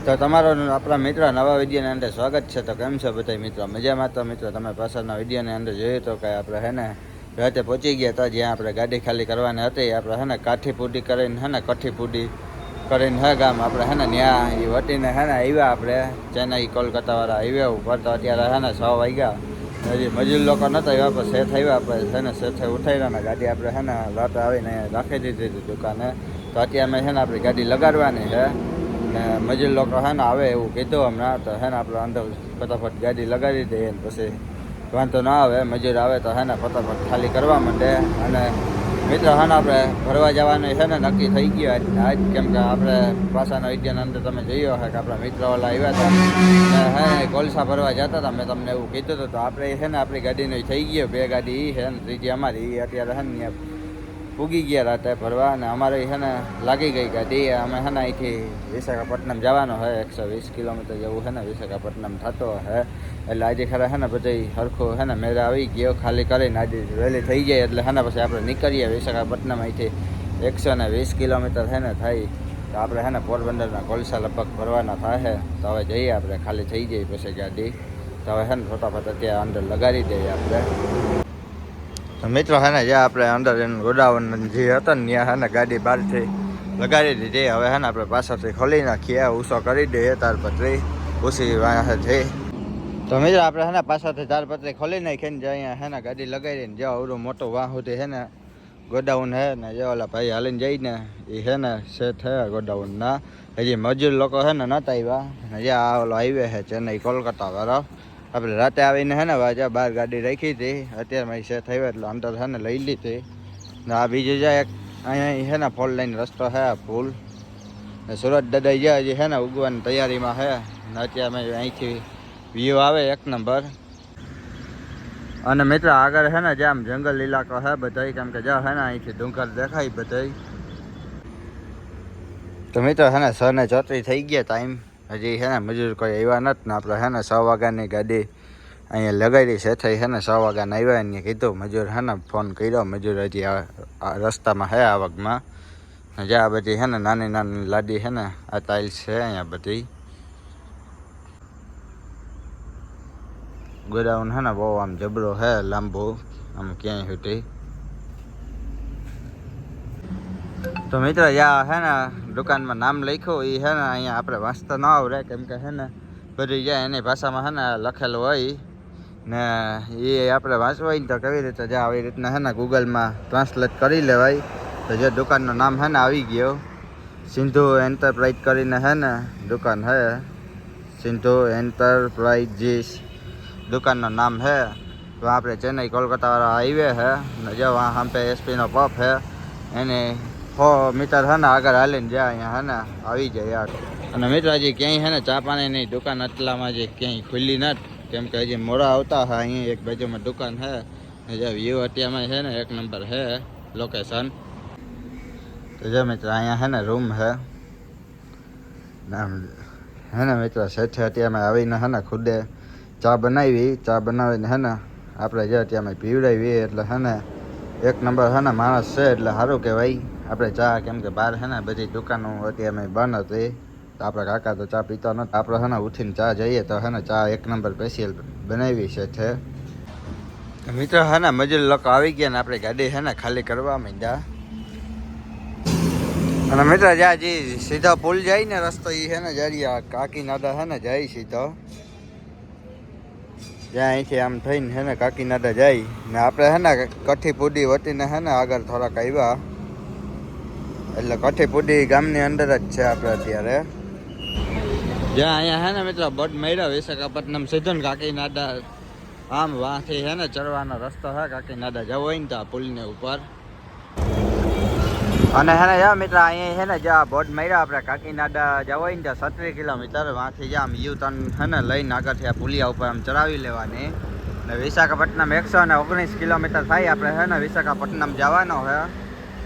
તો તમારો આપણા મિત્ર નવા વિડીયોની અંદર સ્વાગત છે. તો કેમ છે બધા મિત્રો? મજામાં તો મિત્રો? તમે પાછળના વિડીયોની અંદર જોયું તો કે આપણે હે ને રાતે પહોંચી ગયા હતા, જ્યાં આપણે ગાડી ખાલી કરવાની હતી. આપણે હે ને કાઠી પૂડી કરીને હે ને કઠી પૂડી કરીને હે ગામ આપણે હે ને ત્યાં એ વટીને હે ને આવ્યા આપણે. ચેન્નઈ, કોલકાતાવાળા હાઈવે ઉપર તો અત્યારે હે ને છ વાગ્યા. હજી મજૂર લોકો નતા એવા પર શેઠ આવ્યા આપણે છે ને શેઠે ઉઠાવ્યા ને ગાડી આપણે હે ને રાતે આવીને રાખી દીધી હતી દુકાને. તો અત્યારે અમે છે ને આપણી ગાડી લગાડવાની છે. ને મજૂર લોકો હે ને આવે એવું કીધું હમણાં તો હે ને આપણે અંદર ફટાફટ ગાડી લગાડી દઈએ ને પછી વાંધો ના આવે, મજૂર આવે તો હે ને ફટાફટ ખાલી કરવા માંડે. અને મિત્રો હે ને આપણે ફરવા જવાનું છે ને નક્કી થઈ ગયું આજ કેમ કે આપણે પાસાના વિદ્યાના અંદર તમે જોયો હે કે આપણા મિત્રો આવ્યા હતા. હે ને કોલસા ભરવા જતા હતા, મેં તમને એવું કીધું હતું. તો આપણે છે ને આપણી ગાડીનું થઈ ગયો બે ગાડી એ છે ને, ત્રીજી અમારી એ અત્યારે હે ને પૂગી ગયા રાતે ભરવા અને અમારે છે ને લાગી ગઈ ગાડી અમે છે ને અહીંથી વિશાખાપટ્ટનમ જવાનો હોય એકસો વીસ કિલોમીટર જેવું છે ને વિશાખાપટ્ટનમ થતો હે. એટલે આજે ખરા છે ને બધી હરખું છે ને મેળા આવી ગયો, ખાલી કરીને આજે વહેલી થઈ જાય એટલે છે ને પછી આપણે નીકળીએ વિશાખાપટ્ટનમ અહીંથી. એકસો ને વીસ કિલોમીટર છે ને થાય. તો આપણે છે ને પોરબંદરના કોલસા લગભગ ભરવાના થાય. તો હવે જઈએ આપણે, ખાલી થઈ જઈએ પછી ગાડી તો હવે છે ને ફટાફટ અત્યારે અંદર લગાડી દઈએ આપણે. મિત્રો હે ને જે આપણે અંદર એનું ગોડાઉન જે હતા ને, ત્યાં હે ને ગાડી બહારથી લગાડી દીધી. હવે હે ને, આપણે પાછળથી ખોલી નાખીએ ઉસો કરી દઈએ તાર પત્રી ઉસી વાંસે થઈ તો મિત્રો, આપણે હે ને, પાછળથી તારપત્રી ખોલી નાખીને જે અહીંયા હે ને ગાડી લગાડીને જે અવડું મોટું વાહ સુધી હે ને, ગોડાઉન હે ને જે ઓલા ભાઈ હાલીને જઈને એ હે ને સેટ હે ગોડાઉનના. હજી મજૂર લોકો હે ને નતા આવ્યા. જ્યાં આ ઓલો હાઈવે હે ચેન્નઈ કોલકાતા વાળો આપણે રાતે આવીને હે ને વાજા બહાર ગાડી રાખી હતી. અત્યારે મારી સેટ થયો એટલે અંદર હે ને લઈ લીધી. ને આ બીજું જાય એક અહીંયા હે ને ફોર લાઈન રસ્તો હે આ પુલ. ને સુરત દાદા જ્યાં હજી હે ને ઉગવાની તૈયારીમાં હે. ને અત્યારે મેં અહીંથી વ્યૂ આવે એક નંબર. અને મિત્ર આગળ હે ને જ્યાં જંગલ ઇલાકો હે બધાય, કેમ કે જ્યાં હે ને અહીંથી ડુંગર દેખાય બધાય. તો મિત્રો હે ને સર ને ચોત્રી થઈ ગયા ટાઈમ હજી હે ને મજૂર કોઈ આવ્યા નથી ને આપણે છે ને સો વાગ્યાની ગાડી અહીંયા લગાડી છે. થઈ છે ને સો વાગ્યાને આવ્યા એને કીધું, મજૂર છે ને ફોન કર્યો. મજૂર હજી રસ્તામાં હે આવકમાં જે આ બધી હે ને નાની નાની લાડી છે ને, આ ટાઇલ્સ છે અહીંયા બધી. ગોડાઉન છે ને બહુ આમ જબરો હે લાંબુ, આમ ક્યાંય સુધી. તો મિત્ર, યા હે ને, દુકાનમાં નામ લખ્યું એ હે ને, અહીંયા આપણે વાંચતા ન આવડે, કેમ કે હે ને, બધી જાય એની ભાષામાં હે ને લખેલું હોય, ને એ આપણે વાંચવાય ને તો કેવી રીતે જ્યાં આવી રીતના હે ને ગૂગલમાં ટ્રાન્સલેટ કરી લેવાય, તો જે દુકાનનું નામ હે ને આવી ગયો. સિંધુ એન્ટરપ્રાઇઝ કરીને હે ને દુકાન હે, સિંધુ એન્ટરપ્રાઇઝીસ દુકાનનું નામ હે, તો આપણે ચેન્નઈ, કોલકાતાવાળા હાઈવે હે, ને જે વहाँ હમ એસપીનો પફ હે, એની સો મિત્ર હે ને આગળ હાલીને જાય અહીંયા હે ને, આવી જાય યાર. અને મિત્ર, હજી ક્યાંય હે ને ચા પાણીની દુકાન એટલામાં જે ક્યાંય ખુલ્લી નથી. કેમ કે હજી મોડા આવતા હા, અહીંયા એક બાજુમાં દુકાન હે. વ્યૂ અત્યારમાં છે ને, એક નંબર હે લોકેશન તો જો મિત્ર, અહીંયા હે ને રૂમ હે. નામ હે ને મિત્ર, શેઠે અત્યારમાં આવીને હે ને ખુદે ચા બનાવી. ચા બનાવીને હે ને આપણે જે અત્યારમાં પીવડાવી એટલે હે ને, એક નંબર હે ને માણસ છે એટલે સારું કહેવાય. આપણે ચા કેમ કે બહાર હે ને, બધી દુકાનો હતી અમે બંધ હતી. તો આપણા કાકા તો ચા પીતા નથી આપણે હે ને ઉઠીને ચા જઈએ તો હે ને ચા એક નંબર સ્પેશિયલ બનાવી છે છે મિત્રો હે ને, મજૂર લોકો આવી ગયા ને, આપણે ગાડી હે ને ખાલી કરવા માંડ્યા. અને મિત્ર જ્યાં જે સીધો પુલ જાય ને રસ્તો એ હે ને, જરી કાકી નાદા ને, જાય સીધો. જ્યાં અહીંથી આમ થઈને હે ને કાકીનાડા જાય. ને આપણે હે ને કઠી પૂડી વટીને હે ને આગળ થોડાક આવ્યા. એટલે કઠીપુડી ગામની અંદર જ છે આપણે અત્યારે. જ્યાં અહીંયા હે ને મિત્રો, બટ મેળ્યા વિશાખાપટ્ટનમ સીધું ને કાકીનાડા. આમ વાંથી હે ને ચડવાનો રસ્તો હે કાકીનાડા જવો હોય ને તો પુલની ઉપર. અને હે ને જા મિત્ર, અહીંયા હે ને જ્યાં બોર્ડ માર્યા આપણે કાકીનાડા જવું હોય ને ત્યાં સત્રીસ કિલોમીટર વાંથી જ્યાં આમ યુ તન હે ને લઈને આગળથી આ પુલિયા ઉપર આમ ચડાવી લેવાની. ને વિશાખાપટ્ટનમ એકસો ને ઓગણીસ કિલોમીટર થાય આપણે હે ને વિશાખાપટ્ટનમ જવાનો હે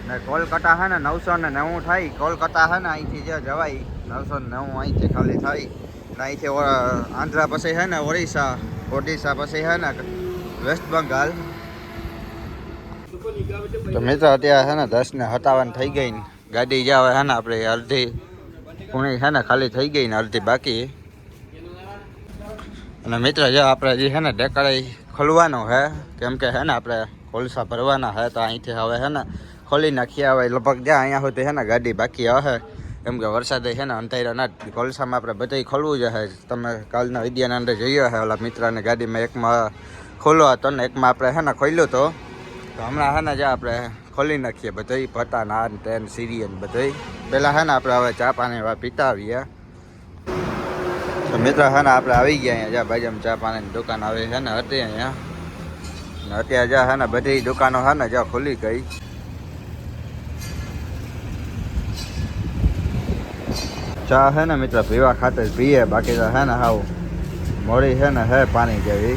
ને કોલકાતા હે ને નવસો ને નવું થાય કોલકાતા હે ને અહીંથી જે જવાય નવસો ને નવું અહીંથી ખાલી થાય ને અહીંથી આંધ્રા પછી હે ને ઓડિશા ઓડિશા પછી હે ને વેસ્ટ બંગાળ તો મિત્રો અત્યારે હે ને દસ ને સત્તાવન થઈ ગઈ ને ગાડી જાવે હે ને આપણે અડધી પૂણે છે ને ખાલી થઈ ગઈ ને અડધી બાકી અને મિત્ર જો આપણે જે છે ને ડેકડાઈ ખોલવાનું હે કેમ કે હે ને આપણે કોલસા ભરવાના હે તો અહીંથી હવે હે ને ખોલી નાખીએ હવે. લગભગ જ્યાં અહીંયા સુધી છે ને ગાડી બાકી હશે. એમ કે વરસાદે છે ને અંધાર્યા ના કોલસામાં આપણે બધે ખોલવું જ હશે. તમે કાલના વિદ્યાના અંદર જઈએ હે ઓલા મિત્રને ગાડીમાં એકમાં ખોલો હતો ને, એકમાં આપણે છે ને ખોલ્યું તો તો હમણાં છે ને જે આપણે ખોલી નાખીએ બધે ભટા નાન ટ્રેન સિરિયન બધે પહેલાં છે ને આપણે હવે ચા પાણી એવા પીતા આવીએ તો મિત્રો છે ને આપણે આવી ગયા અહીંયા જ્યાં બાજુમાં ચા પાણીની દુકાન આવી છે ને હતી અહીંયા. ને અત્યારે જ્યાં છે ને બધી દુકાનો છે ને જ્યાં ખુલી ગઈ. ચા છે ને મિત્ર પીવા ખાતર પીએ બાકી તો છે ને હાવ મોડી છે ને હે પાણી જેવી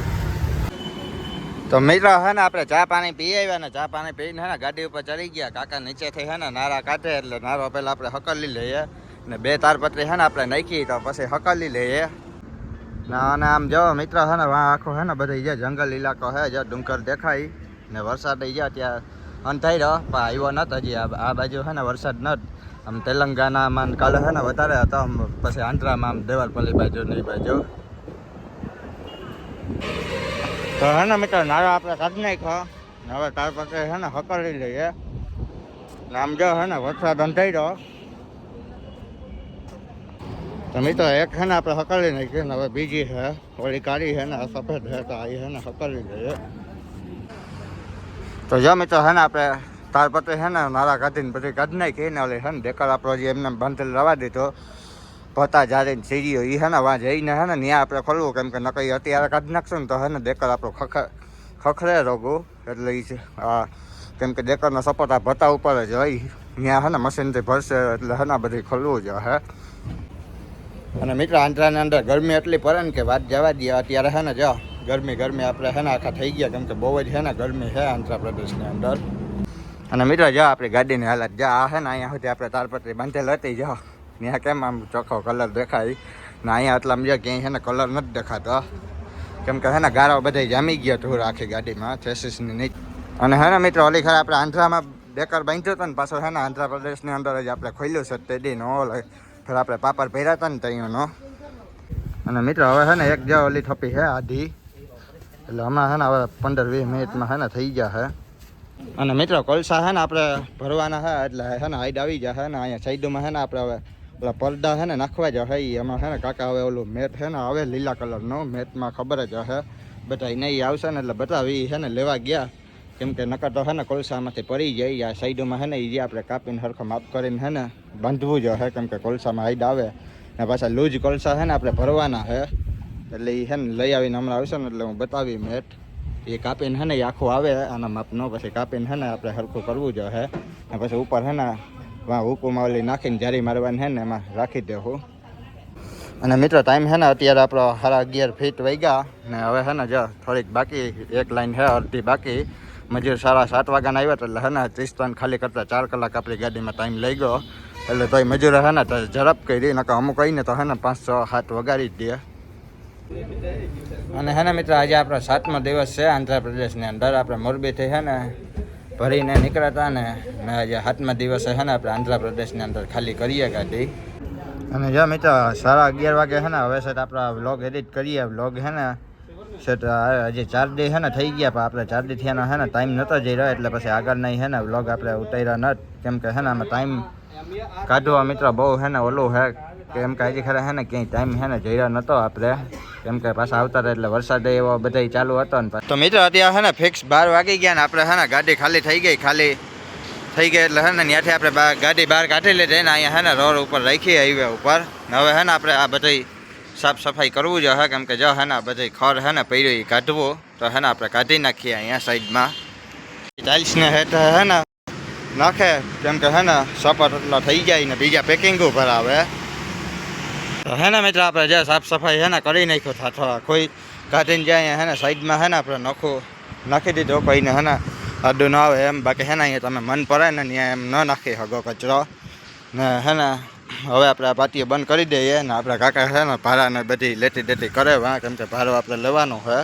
તો મિત્ર છે ને આપણે ચા પાણી પી આવ્યા ને ચા પાણી પીને હે ને ગાડી ઉપર ચડી ગયા કાકા નીચેથી હે ને નારા કાઢે એટલે નારો પહેલાં આપણે હકલી લઈએ ને બે તારપત્રી છે ને આપણે નાખી તો પછી હકલી લઈએ અને આમ જો મિત્ર છે ને વાં આખો હે ને બધી જે જંગલ ઇલાકો છે જે ડુંગર દેખાય ને વરસાદ ગયા ત્યાં અંધાઈ રહ્યો પણ આવ્યો નત હજી આ બાજુ હે ને વરસાદ નત આમ તેલંગાનામાં ને કાલે છે ને વધારે હતો, આમ પછી આંધ્રામાં આમ દેવલપલ્લી બાજુ ને એ બાજુ. તો હે ને મિત્ર નારો આપણે કાઢી નાખ્યો. ને હવે તાર પાસે છે ને હકડી લઈએ. ને આમ જો હે ને વરસાદ અંધાઈ રહ્યો તો મિત્રો, એક છે ને આપણે હકડી નાખીએ ને હવે બીજી છે ઓલી કાળી છે ને, આ સફેદ છે તો આ છે ને હકડી લઈએ. તો જો મિત્રો છે ને આપણે તાર પતે છે ને નારા કાઢીને બધી કાઢી નાખી ને ઓલી છે ને ડેકર આપણો જે એમને બાંધેલ રવા દીધો ભતા જારીને સીરીઓ એ છે ને વાં જઈને છે ને ત્યાં આપણે ખોલવું કેમ કે નકઈ અત્યારે કાઢી નાખશું ને તો છે ને ડેકર આપણો ખખ ખખરે રોગું એટલે એ છે હા કેમ કે ડેકરનો સપોર્ટ આ ભતા ઉપર જ હોય ત્યાં છે ને મશીનથી ભરશે એટલે છે ને બધી ખોલવું જ હે અને મિત્ર આંધ્રાની અંદર ગરમી એટલી પડે ને કે વાત જવા દઈએ અત્યારે છે ને જો ગરમી ગરમી આપણે છે ને આખા થઈ ગયા કેમ કે બહુ જ છે ને ગરમી છે આંધ્રપ્રદેશની અંદર અને મિત્ર, જો આપણી ગાડીની હાલત, જો આ છે ને, અહીંયા સુધી આપણે તારપત્રી બાંધેલ હતી, જો. ત્યાં કેમ આમ ચોખ્ખો કલર દેખાય? ને અહીંયા એટલા જો ક્યાંય છે ને કલર નથી દેખાતો. કેમ કે છે ને, ગારો બધે જામી ગયો ધૂળ આખી ગાડીમાં થેસીસની નીચે. અને હે ને, મિત્રો, ઓલી ખરા આપણે આંધ્રામાં બેકર બાંધ્યો હતો ને, પાછો છે ને, આંધ્રપ્રદેશની અંદર જ આપણે ખોલ્યું છે તે દી નો આપણે પાપડ પહેર્યા હતા ને ત્યાંનો અને મિત્રો, હવે છે ને, એક જે ઓલી થપી છે, આધી. એટલે હમણાં છે ને, હવે પંદર વીસ મિનિટમાં છે ને, થઈ ગયા છે. અને મિત્રો કોલસા છે ને આપણે ભરવાના છે એટલે છે ને હાઈડ આવી જાય ને અહીંયા સાઈડમાં છે ને આપણે હવે ઓલા પડદા છે ને નાખવા જ હે એમાં છે ને કાકા હવે ઓલું મેટ છે ને આવે લીલા કલરનો મેટમાં ખબર જ હશે બધા નહીં આવશે ને એટલે બતાવી છે ને લેવા ગયા કેમ કે નકર તો છે ને કોલસામાંથી પડી જાય આ સાઈડોમાં છે ને એ જે આપણે કાપીને સરખો માપ કરીને છે ને બાંધવું જ હે કેમ કે કોલસામાં હાઈડ આવે ને પાછા લૂજ કોલસા છે ને આપણે ભરવાના છે એટલે એ છે ને લઈ આવીને હમણાં આવશે ને એટલે હું બતાવી મેટ એ કાપીને ને એ આખું આવે આના માપનો પછી કાપીને ને આપણે સરખું કરવું જ હે. ને પછી ઉપર હે ને હુકુમાં ઓલી નાખીને જારી મારવાની હે ને એમાં રાખી દેવું અને મિત્રો ટાઈમ છે ને અત્યારે આપણો સારા અગિયાર ફીટ ગયા ને હવે છે ને જો થોડીક બાકી, એક લાઈન છે અડધી બાકી. મજૂર સાડા સાત વાગ્યાના આવ્યા એટલે છે ને ત્રીસ ટન ખાલી કરતાં ચાર કલાક આપણી ગાડીમાં ટાઈમ લઈ ગયો એટલે તોય મજૂર છે ને તો ઝડપ કરી, નકર અમુક કહીને તો છે ને પાંચ, છ હાથ વગાડી જ દે. અને હે ને મિત્ર, આજે આપણો સાતમો દિવસ છે, આંધ્રપ્રદેશની અંદર આપણે મોરબીથી હે ને ભરીને નીકળ્યા ને ને આજે સાતમા દિવસે છે ને આપણે આંધ્રપ્રદેશની અંદર ખાલી કરીએ ગાડી અને જો મિત્ર, સાડા અગિયાર વાગે છે ને, હવે સેટ આપણા વ્લોગ એડિટ કરીએ. વ્લોગ છે ને સેટ હજી ચાર દી હે ને થઈ ગયા, પણ આપણે ચાર દી થયાનો હે ને ટાઈમ નહોતો જઈ રહ્યો, એટલે પછી આગળ નહીં હે ને વ્લોગ આપણે ઉતાર્યા ન કેમ કે હે ને, આમાં ટાઈમ કાઢવા મિત્ર બહુ છે ને ઓલું હે, કેમ કે હજી ખરા હે ને ક્યાંય ટાઈમ છે ને જઈ રહ્યો નહોતો આપણે. કેમ કે પાછા આવતા હતા એટલે વરસાદ એવો બધા ચાલુ હતો ને તો મિત્રો અત્યારે હે ને ફિક્સ બાર વાગી ગયા ને આપણે હે ને ગાડી ખાલી થઈ ગઈ, ખાલી થઈ ગઈ એટલે હે ને ત્યાંથી આપણે ગાડી બહાર કાઢી લઈ ને અહીંયા હે ને રોડ ઉપર રાખી હાઈવે ઉપર. હવે હે ને આપણે આ બધી સાફ સફાઈ કરવું જોઈએ કેમ કે જો હે ને બધી ખર હે ને પડ્યું એ કાઢવું, તો હે ને આપણે કાઢી નાખીએ અહીંયા સાઈડમાં. ટાઇલ્સને હેઠ હે ને નાખે, કેમ કે હે ને સપાટ એટલો થઈ જાય ને બીજા પેકિંગો ભરાવે તો હે ને મિત્ર આપણે જે સાફ સફાઈ હે ને કરી નાખ્યો થાથો કોઈ કાઢીને જાય હે ને સાઈડમાં હે ને આપણે નખું નાખી દીધો કોઈને હે ને આડું ન આવે એમ બાકી હે ને અહીંયા તમે મન પડે ને ત્યાં એમ ન નાખી શકો કચરો ને હે ને હવે આપણે આ પાટીએ બંધ કરી દઈએ ને આપણા કાકા છે ને ભાડાને બધી લેતી દેતી કરે વાં કેમ કે ભાડો આપણે લેવાનો હોય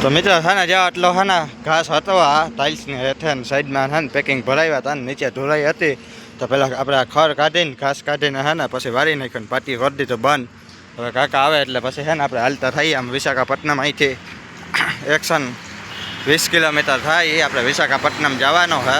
તો મિત્ર છે ને જ્યાં આટલો છે ને ઘાસ હતો આ ટાઇલ્સની હેઠે સાઈડમાં છે ને પેકિંગ ભરાવ્યા હતા ને નીચે ધોરાઈ હતી તો પહેલાં આપણે આ ખર કાઢીને, ઘાસ કાઢીને હે ને, પછી વારી નાખ્યું પાટી કરી દીધું બંધ. હવે કાકા આવે એટલે પછી હે ને આપણે હાલતા થઈએ આમ વિશાખાપટ્ટનમ અહીંથી. એકસન વીસ કિલોમીટર થાય, એ આપણે વિશાખાપટ્ટનમ જવાનો હે.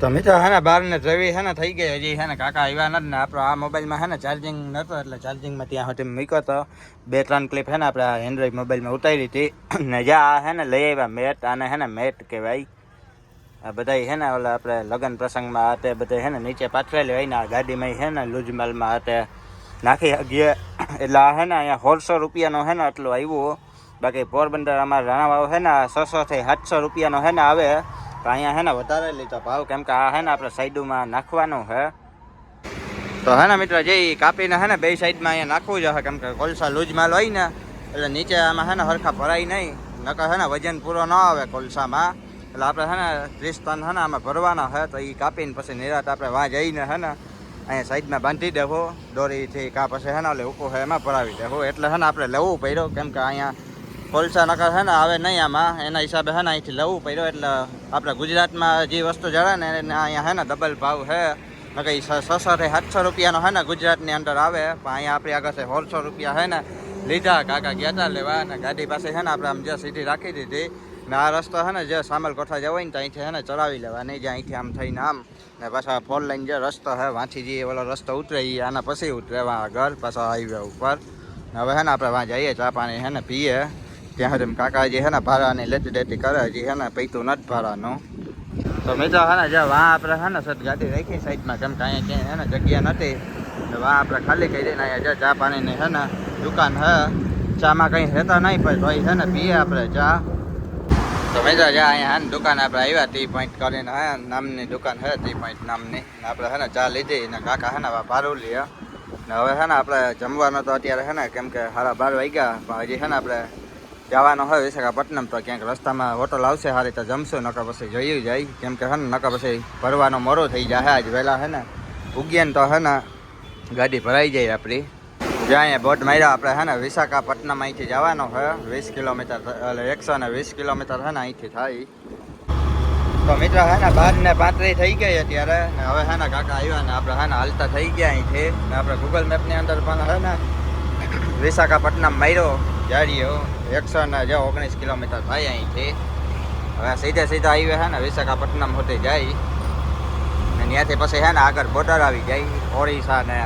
તો મિત્રો હે ને, બારને ને હે ને, થઈ ગઈ. હજી હે ને કાકા આવ્યા નથી ને, આપણો આ મોબાઈલમાં હે ને ચાર્જિંગ નહોતો એટલે ચાર્જિંગમાં ત્યાં સુધી મૂક્યો હતો બે ત્રણ ક્લિપ હે ને આપણે એન્ડ્રોઈડ મોબાઈલમાં ઉતારી હતી. ને જ્યાં હે ને લઈ આવ્યા મેટ, આને હે ને મેટ કહેવાય. બધા હે ને ઓલા આપણે લગ્ન પ્રસંગમાં આ તે બધા હે ને નીચે પાથરેલી હોય ને આ ગાડીમાં હે ને લૂજમાલમાં આ તે નાખી ગયે એટલે આ હે ને અહીંયા સોળસો રૂપિયાનો હે ને આટલું આવ્યું બાકી પોરબંદર અમારે રાણાવાવ હે ને છસો થી સાતસો રૂપિયાનો હે ને આવે તો અહીંયા હે ને વધારે લીધો ભાવ કેમ કે આ હે ને આપણે સાઈડમાં નાખવાનું હે તો હે ને મિત્ર જે કાપીને હે ને બે સાઈડમાં અહીંયા નાખવું જ હે કેમ કે કોલસા લૂજ માલ હોય ને એટલે નીચે આમાં હે ને હરખા ભરાય નહીં નકર હે ને વજન પૂરો ન આવે કોલસામાં એટલે આપણે હે ને ત્રીસ ટન છે ને આમાં ભરવાના છે તો એ કાપીને પછી નિરાત આપણે વાં જઈને છે ને અહીંયા સાઈડમાં બાંધી દેવો દોરીથી કાં પછી છે ને ઓલે ઉકો છે એમાં ભરાવી દેવો એટલે છે ને આપણે લેવું પડ્યું કેમ કે અહીંયા કોલસા નકર છે ને આવે નહીં આમાં એના હિસાબે છે ને અહીંથી લેવું પડ્યો એટલે આપણે ગુજરાતમાં જે વસ્તુ જડે ને એને અહીંયા છે ને ડબલ ભાવ નકર ઈ છસો થી સાતસો રૂપિયાનો હે ને ગુજરાતની અંદર આવે પણ અહીંયા આપણી આગળ છે સોળસો રૂપિયા હે ને લીધા કાકા ગયા લેવા અને ગાડી પાસે છે ને આપણે આમ જે સીધી રાખી દીધી ને આ રસ્તો છે ને જે સામેલ કોઠા જવો હોય ને અહીંથી છે ને ચડાવી લેવાની જે અહીંથી આમ થઈને આમ ને પાછા ફોર લાઈન જે રસ્તો હે વાંચી જઈએ ઓલો રસ્તો ઉતરે એ આના પછી ઉતરે વાં આગળ પાછા હાઈવે ઉપર ને હવે છે ને આપણે વાં જઈએ ચા પાણી છે ને પીએ ત્યાં સુધી કાકાજી છે ને ભાડાની લેતી દેતી કરે હજી હે ને પૈતું નથી ભાડાનું તો મિત્રો હે ને જે વાં આપણે હે ને સત ગાડી રાખી સાઈડમાં કેમ કે અહીંયા ક્યાંય હે ને જગ્યા નથી તો વાં આપણે ખાલી કરી દઈને અહીંયા જે ચા પાણીની હે ને દુકાન હે ચામાં કંઈ રહેતા નહીં પણ તોય છે ને પીએ આપણે ચા તો મિત્રો જે અહીંયા હા દુકાન આપણે આવ્યા ટી પોઈન્ટ કરીને હા, નામની દુકાન હે ટી પોઈન્ટ નામની. આપણે હે ને ચા લીધી, ને કાકા હે ને હવે ભારું લે ને હવે છે ને આપણે જમવાનો તો અત્યારે છે ને કેમ કે સારા બાર વાગ્યા, પણ હજી છે ને આપણે જવાનો હોય વિશાખાપટ્ટનમ તો ક્યાંક રસ્તામાં હોટલ આવશે સારી તો જમશું, નકર પછી જોયું જાય. કેમ કે હે ને નકર પછી ભરવાનો મોરો થઈ જાય આજ વહેલા હે ને. ઉગીએ ને તો હે ને ગાડી ભરાઈ જાય આપણી જ્યાં અહીંયા બોટ માર્યા, આપણે હે ને વિશાખાપટ્ટનમ અહીંથી જવાનો છે. વીસ કિલોમીટર એટલે એકસો ને વીસ કિલોમીટર છે ને અહીંથી થાય. તો મિત્ર હે ને બાર ને પાંત્રીસ થઈ ગઈ અત્યારે. ને હવે હે ને કાકા આવ્યા ને આપણે હે ને હાલતા થઈ ગયા અહીંથી. ને આપણે ગૂગલ મેપની અંદર પણ હે ને વિશાખાપટ્ટનમ માર્યો. જાડીઓ એકસો ને જો ઓગણીસ કિલોમીટર થાય અહીંથી. હવે સીધે સીધા હાઈવે છે ને વિશાખાપટ્ટનમ હોતે જાય. ને ત્યાંથી પછી હે ને આગળ બોર્ડર આવી જાય. ઓડિશા ને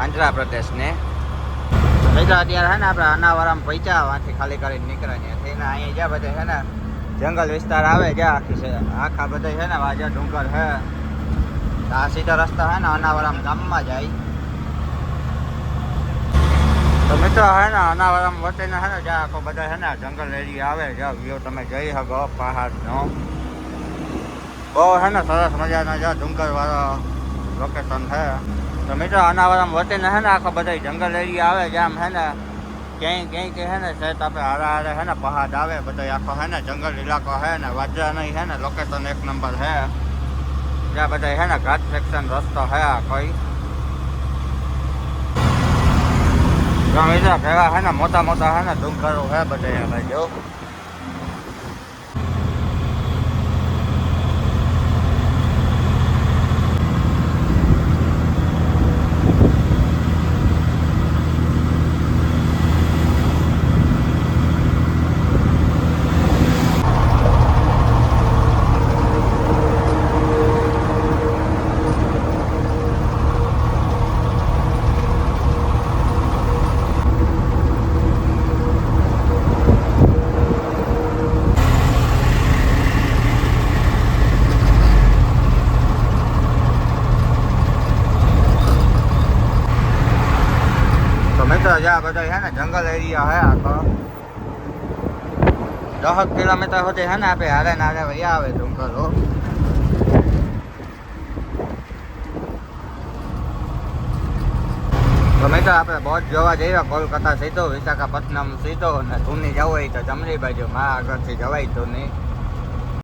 આંધ્રપ્રદેશને. મિત્ર અત્યારે છે ને આપણે અનાવરામ પૈસા વાંથી ખાલી કરીને નીકળે ત્યાંથી ને અહીંયા જ્યાં બધે છે ને જંગલ વિસ્તાર આવે, જ્યાં આખી છે આખા બધા છે ને વાજા ડુંગર છે આ સીધા રસ્તા છે ને અનાવરામ ગામમાં જાય. તો મિત્રો હે ને અનાવરામ વચ્ચેને હે ને જ્યાં આખો બધા છે ને જંગલ એરિયા આવે, જ્યાં વ્યૂ તમે જઈ શકો, પહાડનો. બહુ છે ને સરસ મજાનો જ્યાં ડુંગરવાળો લોકેશન છે તો મિત્રો, અનાવરામ વચ્ચેને હે ને આખો બધા જંગલ એરિયા આવે, જ્યાં હે ને ક્યાંય ક્યાંય હે ને સેટ આપણે હારા હારે હે ને પહાડ આવે, બધા આખો હે ને જંગલ ઇલાકો હે ને વાજરા નહીં હે ને લોકેશન એક નંબર હે. જ્યાં બધા હે ને ઘાટ સેક્શન રસ્તો હે આ કોઈ મિત્રો, કેવા હે ને, મોટા મોટા હે ને ડુંગરો હે બધા ભાઈ, જો. તો જ્યાં બધા છે ને જંગલ એરિયા હે આખો. દસ કિલોમીટર સુધી છે ને આપણે હારે ને હારે વયા આવે ડુંગરો તો મિત્રો આપણે બોટ જોવા જઈએ, કોલકાતા સીધો, વિશાખાપટ્ટનમ સીધો અને ધૂની જવું હોય તો જમણી બાજુ, માં આગળથી જવાય ધૂની.